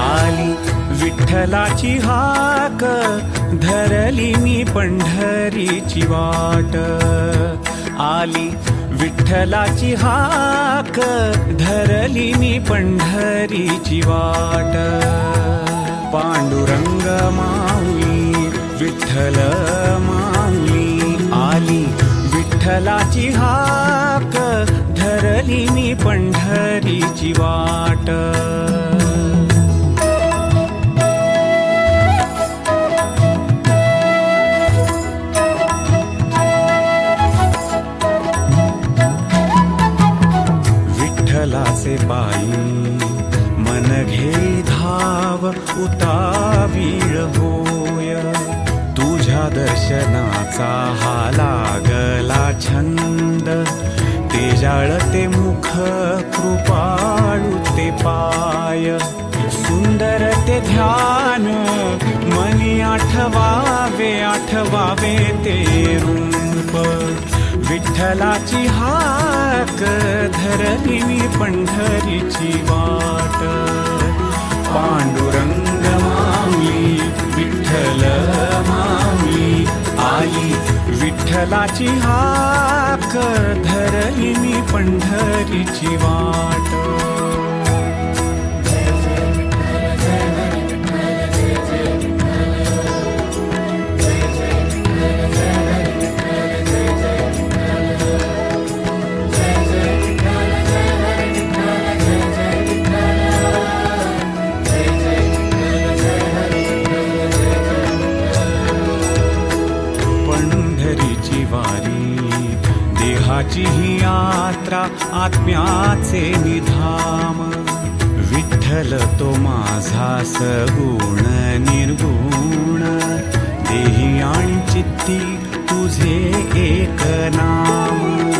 आली विठ्ठलाची हाक धरली मी पंढरीची वाट. आली विठ्ठलाची हाक धरली मी पंढरीची वाट. पांडुरंग माऊली विठ्ठल माऊली आली. विठ्ठलाची हाक धरली मी पंढरीची वाट. धाव उतावीळ होय. तुझ्या दर्शनाचा हा लागला छंद. ते जाळते मुख कृपाळू ते पाय. सुंदर ते ध्यान मनी आठवावे आठवावे ते रूप. विठ्ठलाची हाक धरली पंढरीची वाट. पांडुरंग माऊली विठ्ठल माऊली आई विठ्ठलाची हाक धरली मी पंढरीची वाट. देहाची ही यात्रा आत्म्याचे निधाम. विठ्ठल तो माझा सगुण निर्गुण. देही आणि चित्ती तुझे एक नाम.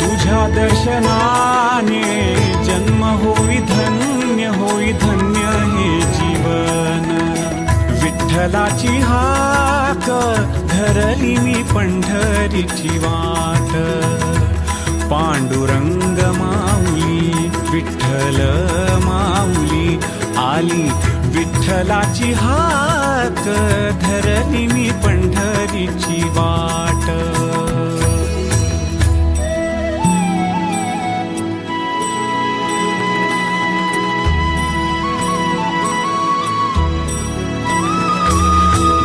तुझ्या दर्शनाने जन्म होई धन्य होई धन्य हे जीवन. विठ्ठलाची हाक धरली मी पंढरीची वाट. पांडुरंग माऊली विठ्ठल माऊली आली विठ्ठलाची हाक धरली मी पंढरीची वाट.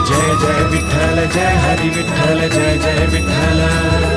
जय जय विठ्ठल जय हरी विठ्ठल जय जय विठ्ठल.